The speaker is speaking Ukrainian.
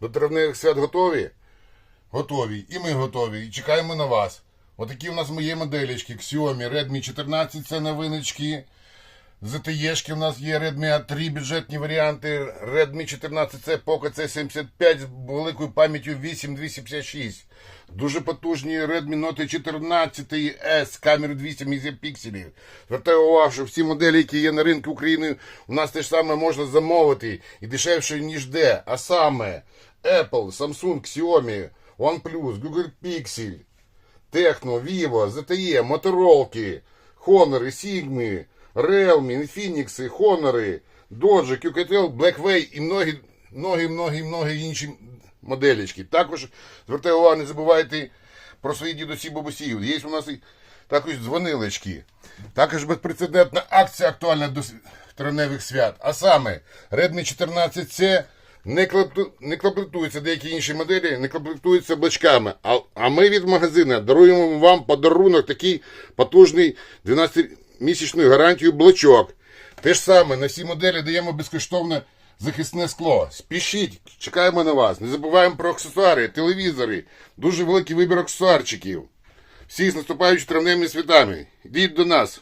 До травневих свят готові? Готові. І ми готові. І чекаємо на вас. Отакі у нас мої моделечки. Xiaomi Redmi 14 це новиночки. ZTE-шки у нас є Redmi A3 бюджетні варіанти. Redmi 14C Poco C75 з великою пам'яттю 8256. Дуже потужні Redmi Note 14S з камерою 200 мегапікселів. Звертаю увагу, що всі моделі, які є на ринку України, у нас те ж саме можна замовити і дешевше, ніж де. А саме Apple, Samsung, Xiaomi, OnePlus, Google Pixel, Техно, Vivo, ZTE, Моторолки, Honor, Sigma, Realme, Infinix, Honor, Dodge, QKTL, Blackway і многі, многі, многі, многі інші моделечки. Також звертаю увагу, не забувайте про свої дідусі бабусів. Є у нас також дзвонилочки. Також безпрецедентна акція актуальна до травневих свят. А саме Redmi 14C не, комплекту- не комплектуються деякі інші моделі, не комплектуються блочками. А, а ми від магазину даруємо вам подарунок такий потужний 12-місячну гарантію блочок. Те ж саме на всі моделі даємо безкоштовне захисне скло. Спішіть, чекаємо на вас. Не забуваємо про аксесуари, телевізори, дуже великий вибір аксесуарчиків. Всіх з наступаючими травневими святами. Йдіть до нас.